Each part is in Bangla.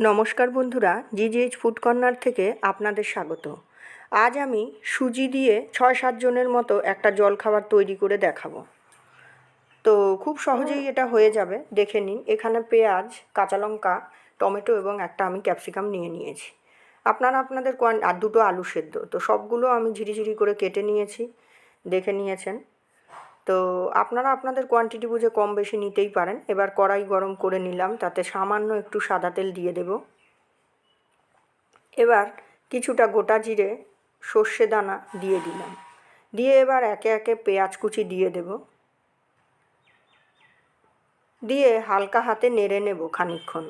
নমস্কার বন্ধুরা, জিজিএইচ ফুড কর্নার থেকে আপনাদের স্বাগত। আজ আমি সুজি দিয়ে ছয় সাত জনের মতো একটা জলখাবার তৈরি করে দেখাবো। তো খুব সহজেই এটা হয়ে যাবে, দেখে নিন। এখানে পেঁয়াজ, কাঁচা লঙ্কা, টমেটো এবং একটা আমি ক্যাপসিকাম নিয়ে নিয়েছি। আপনারা আপনাদের আর দুটো আলু সেদ্ধ। তো সবগুলো আমি ঝিরিঝিরি করে কেটে নিয়েছি। দেখে নিয়েছেন। তো আপনারা আপনাদের কোয়ান্টিটি বুঝে কম বেশি নিতেই পারেন। এবার কড়াই গরম করে নিলাম, তাতে সামান্য একটু সাদা তেল দিয়ে দেব। এবার কিছুটা গোটা জিরে সর্ষে দানা দিয়ে দিলাম। দিয়ে এবার একে একে পেঁয়াজ কুচি দিয়ে দেব। দিয়ে হালকা হাতে নেড়ে নেব খানিক্ষণ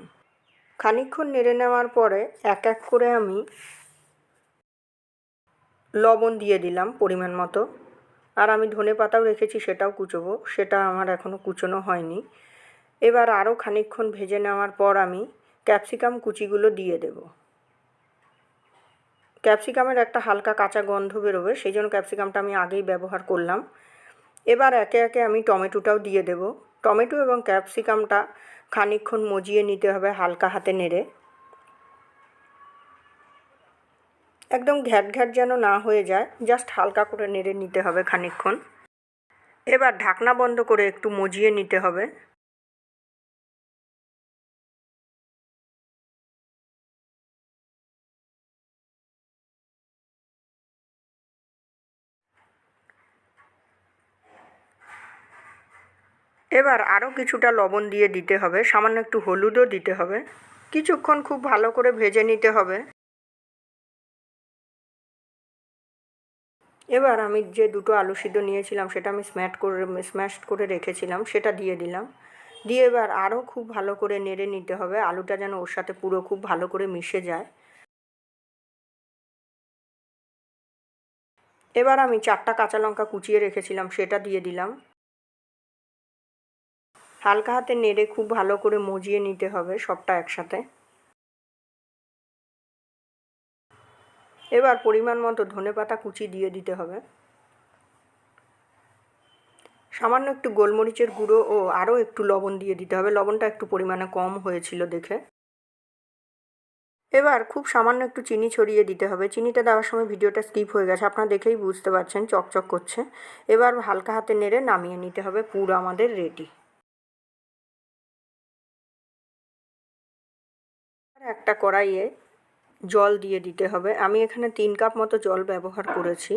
খানিক্ষণ নেড়ে নেওয়ার পরে এক এক করে আমি লবণ দিয়ে দিলাম পরিমাণ মতো। আর আমি ধনে পাতাও রেখেছি, সেটাও কুচোবো। সেটা আমার এখনও কুচোনো হয়নি। এবার আরও খানিকক্ষণ ভেজে নেওয়ার পর আমি ক্যাপসিকাম কুচিগুলো দিয়ে দেব। ক্যাপসিকামের একটা হালকা কাঁচা গন্ধ বেরোবে, সেই জন্য ক্যাপসিকামটা আমি আগেই ব্যবহার করলাম। এবার একে একে আমি টমেটোটাও দিয়ে দেব। টমেটো এবং ক্যাপসিকামটা খানিকক্ষণ মজিয়ে নিতে হবে হালকা হাতে নেড়ে। একদম ঘ্যাট ঘ্যাট যেন না হয়ে যায় জাস্ট হালকা করে নেড়ে নিতে হবে খানিকক্ষণ। এবার ঢাকনা বন্ধ করে একটু মজিয়ে নিতে হবে। এবার আরও কিছুটা লবণ দিয়ে দিতে হবে, সামান্য একটু হলুদও দিতে হবে। কিছুক্ষণ খুব ভালো করে ভেজে নিতে হবে। এবার আমি যে দুটো আলু সিদ্ধ নিয়েছিলাম, সেটা আমি স্ম্যাট করে স্ম্যাশ করে রেখেছিলাম, সেটা দিয়ে দিলাম। দিয়ে এবার আরও খুব ভালো করে নেড়ে নিতে হবে, আলুটা যেন ওর সাথে পুরো খুব ভালো করে মিশে যায়। এবার আমি চারটা কাঁচা লঙ্কা কুচিয়ে রেখেছিলাম, সেটা দিয়ে দিলাম। হালকা হাতে নেড়ে খুব ভালো করে মজিয়ে নিতে হবে সবটা একসাথে। এবার পরিমাণ মতো ধনে পাতা কুচি দিয়ে দিতে হবে। সামান্য একটু গোলমরিচের গুঁড়ো ও আরও একটু লবণ দিয়ে দিতে হবে। লবণটা একটু পরিমাণে কম হয়েছিল দেখে। এবার খুব সামান্য একটু চিনি ছড়িয়ে দিতে হবে। চিনিটা দেওয়ার সময় ভিডিওটা স্কিপ হয়ে গেছে, আপনারা দেখেই বুঝতে পারছেন, চকচক করছে। এবার হালকা হাতে নেড়ে নামিয়ে নিতে হবে পুরো আমাদের রেডি। একটা কড়াইয়ে জল দিয়ে দিতে হবে। আমি এখানে তিন কাপ মতো জল ব্যবহার করেছি।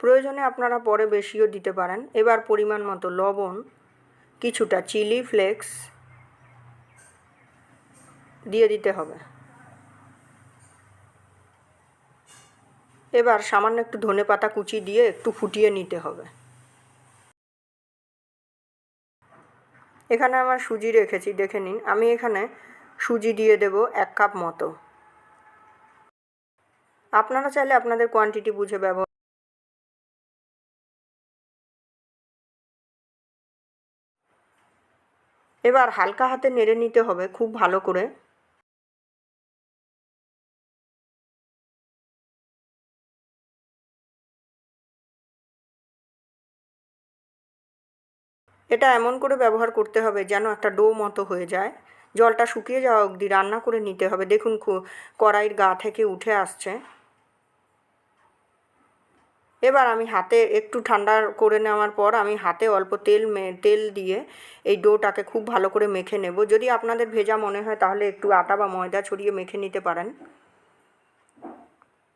প্রয়োজনে আপনারা পরে বেশিও দিতে পারেন। এবার পরিমাণ মতো লবণ, কিছুটা চিলি ফ্লেক্স দিয়ে দিতে হবে। এবার সামান্য একটু ধনে পাতা কুচি দিয়ে একটু ফুটিয়ে নিতে হবে। এখানে আমার সুজি রেখেছি, দেখে নিন। আমি এখানে সুজি দিয়ে দেব এক কাপ মতো। আপনারা চাইলে আপনাদের কোয়ান্টিটি বুঝে ব্যবহার এবার হালকা হাতে নেড়ে নিতে হবে খুব ভালো করে। এটা এমন করে ব্যবহার করতে হবে যেন একটা ডো মতো হয়ে যায়। জলটা শুকিয়ে যাওয়া অবধি রান্না করে নিতে হবে। দেখুন কড়াইয়ের গা থেকে উঠে আসছে। এবার আমি হাতে একটু ঠান্ডা করে নেওয়ার পর আমি হাতে অল্প তেল তেল দিয়ে এই ডোটাকে খুব ভালো করে মেখে নেব। যদি আপনাদের ভেজা মনে হয় তাহলে একটু আটা বা ময়দা ছড়িয়ে মেখে নিতে পারেন।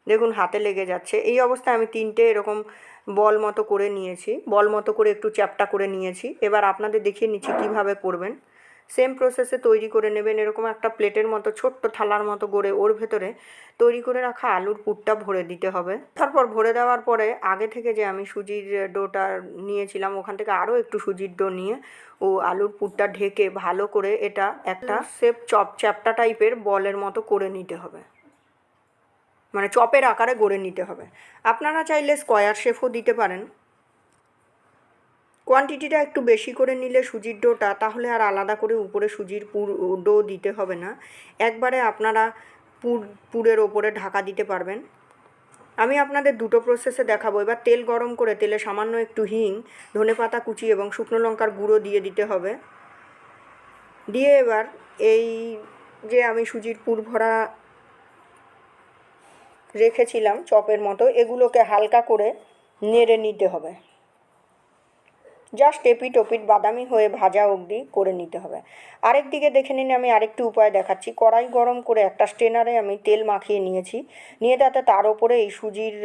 দেখুন হাতে লেগে যাচ্ছে। এই অবস্থায় আমি তিনটে এরকম বল মতো করে নিয়েছি। বল মতো করে একটু চ্যাপটা করে নিয়েছি। এবার আপনাদের দেখিয়ে নিচ্ছি কীভাবে করবেন। সেম প্রসেসে তৈরি করে নেবেন, এরকম একটা প্লেটের মতো, ছোট্ট থালার মতো গড়ে ওর ভেতরে তৈরি করে রাখা আলুর পুরটা ভরে দিতে হবে। তারপর ভরে দেওয়ার পরে আগে থেকে যে আমি সুজির ডোটা নিয়েছিলাম, ওখান থেকে আরও একটু সুজির ডো নিয়ে ও আলুর পুরটা ঢেকে ভালো করে এটা একটা সেপ চপ চ্যাপটা টাইপের বলের মতো করে নিতে হবে। মানে চপের আকারে গড়ে নিতে হবে। আপনারা চাইলে স্কোয়ার শেফও দিতে পারেন। কোয়ান্টিটিটা একটু বেশি করে নিলে সুজির ডোটা, তাহলে আর আলাদা করে উপরে সুজির পুর ডো দিতে হবে না। একবারে আপনারা পুর, পুরের ওপরে ঢাকা দিতে পারবেন। আমি আপনাদের দুটো প্রসেসে দেখাবো। এবার তেল গরম করে, তেলে সামান্য একটু হিং, ধনে পাতা কুচি এবং শুকনো লঙ্কার গুঁড়ো দিয়ে দিতে হবে। দিয়ে এবার এই যে আমি সুজির পুর ভরা রেখেছিলাম চপের মতো, এগুলোকে হালকা করে নেড়ে নিতে হবে। জাস্ট এপিট ওপিট বাদামি হয়ে ভাজা অবধি করে নিতে হবে। আরেক দিকে দেখে নিন, আমি আরেকটি উপায় দেখাচ্ছি। কড়াই গরম করে একটা স্টেনারে আমি তেল মাখিয়ে নিয়েছি। নিয়ে তাতে তার ওপরে এই সুজির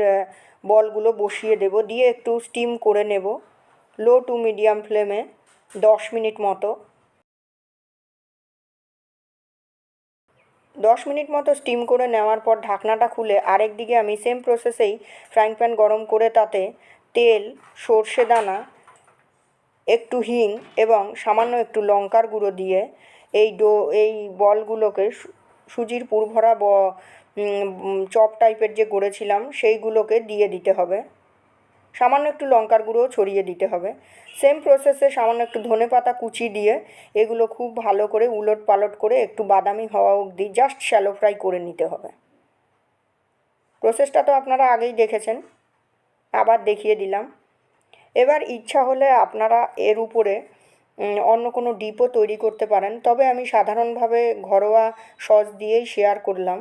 বলগুলো বসিয়ে দেব। দিয়ে একটু স্টিম করে নেব। লো টু মিডিয়াম ফ্লেমে দশ মিনিট মতো। দশ মিনিট মতো স্টিম করে নেওয়ার পর ঢাকনাটা খুলে আরেক দিকে আমি সেম প্রসেসেই ফ্রাইং প্যান গরম করে তাতে তেল, সর্ষে দানা একটু হিং এবং সামান্য একটু লঙ্কার গুঁড়ো দিয়ে এই ডো, এই বলগুলোকে সুজির পুরভরা ব চপ টাইপের যে গড়েছিলাম সেইগুলোকে দিয়ে দিতে হবে। সামান্য একটু লঙ্কার গুঁড়ো ছড়িয়ে দিতে হবে। সেম প্রসেসে সামান্য একটু ধনে পাতা কুচি দিয়ে এগুলো খুব ভালো করে উলট পালট করে একটু বাদামি হওয়া অবধি জাস্ট শ্যালো ফ্রাই করে নিতে হবে। প্রসেসটা তো আপনারা আগেই দেখেছেন। আবার দেখিয়ে দিলাম। এবার ইচ্ছা হলে আপনারা এর উপরে অন্য কোনো ডিপও তৈরি করতে পারেন। তবে আমি সাধারণভাবে ঘরোয়া সস দিয়েই শেয়ার করলাম।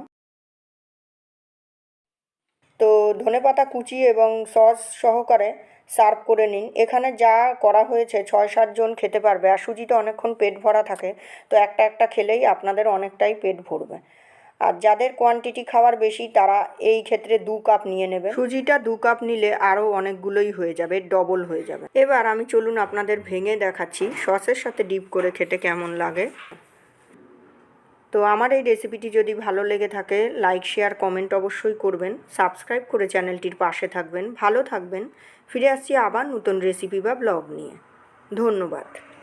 তো ধনেপাতা কুচি এবং সস সহকারে সার্ভ করে নিন। এখানে যা করা হয়েছে, ছয় সাতজন খেতে পারবে। আর সুজিতে অনেকক্ষণ পেট ভরা থাকে। তো একটা একটা খেলেই আপনাদের অনেকটাই পেট ভরবে। আর যাদের কোয়ান্টিটি খাওয়ার বেশি, তারা এই ক্ষেত্রে দু কাপ নিয়ে নেবে। সুজিটা দু কাপ নিলে আরও অনেকগুলোই হয়ে যাবে ডবল হয়ে যাবে। এবার আমি চলুন আপনাদের ভেঙে দেখাচ্ছি সসের সাথে ডিপ করে খেতে কেমন লাগে। তো আমার এই রেসিপিটি যদি ভালো লেগে থাকে লাইক শেয়ার কমেন্ট অবশ্যই করবেন। সাবস্ক্রাইব করে চ্যানেলটির পাশে থাকবেন। ভালো থাকবেন। ফিরে আসছি আবার নতুন রেসিপি বা ব্লগ নিয়ে। ধন্যবাদ।